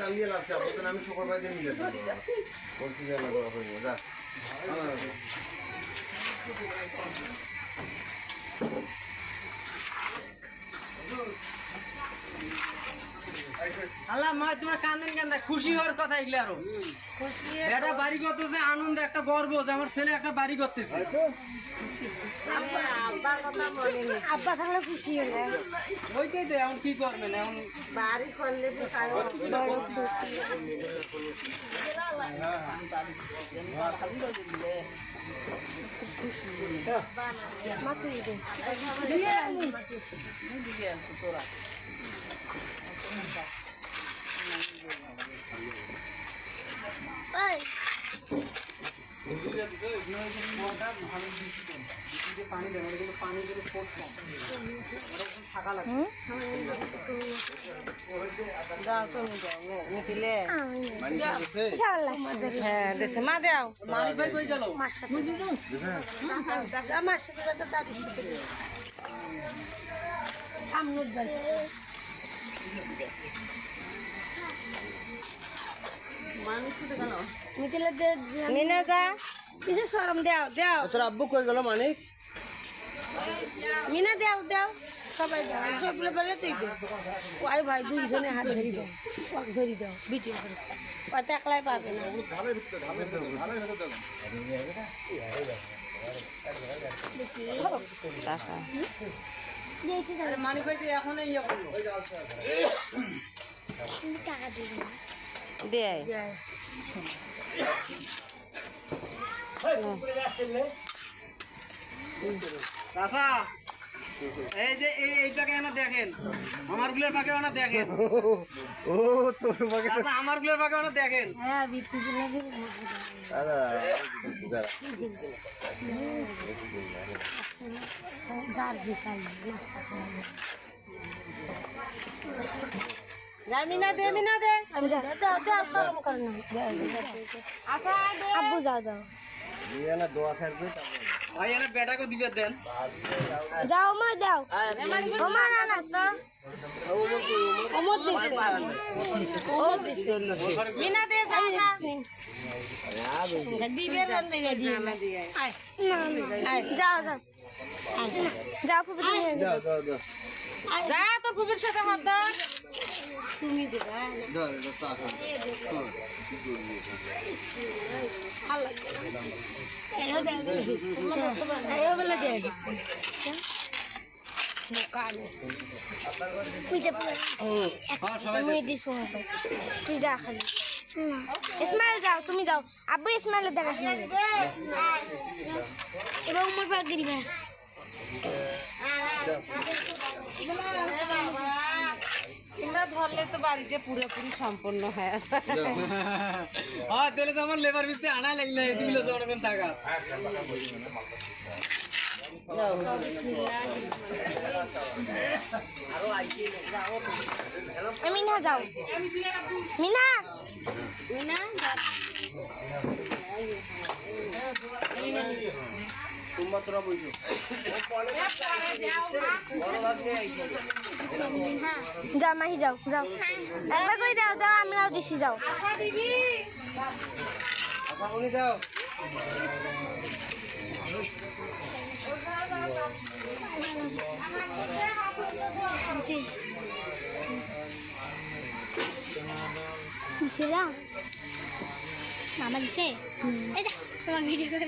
চালিয়ে লাগছে আপাতত আমি শুক্রবার দিয়ে নিয়ে যেতে বলছি যে যা হ্যাঁ। আল্লাহ মা তোমার কান্দেন কান্দা খুশি হওয়ার কথা এগুলো আরও এটা বাড়ি করতেছে আনন্দ একটা গর্ব যে আমার ছেলে একটা বাড়ি করতেছে আব্বা থাকলে খুশি হলে ওইটাই তো এখন কি করবেন এখন বাড়ি করলে? হ্যাঁ দেশে মা দেও আমার সাথে যাতে বাড়ি মিতিলে দে মিনা যা কিছু সরম দেও দেও। তোর আব্বু কই গেল মানিক মিনা দেও দেও। সবাই দেও। সবগুলো বলে তুই দে। ভাই দুইজনে হাত ধরি দাও ওকে ধরি দাও বিটি করে। ওই তো একলাই পাবে না। টাকা মানিক চাচা এই যে এই এই পাকে না দেখেন আমারগুলোর পাকে না দেখেন। ও তোর বাগে তো আমারগুলোর দেখেন। হ্যাঁ দাদা যার যা দাও দাও আব্বু যাও দাও যাও। মা দাও ওমা না না ওমর দিছে ওমর দিছে। মিনা দে যা যা। দিবে রান দিয়ে যাও যাও। যাও ফুপি তুমি দাও দাও দাও যা। তোর ফুপির সাথে হাত দা তুমি দেবা তুই যা খালি ইসমাইল যাও তুমি যাও। আব্বু ইসমাইলের দেখা এবং মোর পাক গরিব তোমরা ধরলে তো বাড়িতে পুরোপুরি সম্পন্ন হয়ে আছে হ্যাঁ তাহলে তো আমার লেবার ভিত্তি আনা লাগলে এদিকে জনগণ থাকা মিনা যাও। মিনা? মিনা তোরা বইছো যাও মাহি, যাও যাও। একবার করে দাও দাও, আমরাও দিছি, যাও। দাও দিছিলাম? মামা দিছে? এই যা তোমার ভিডিও করে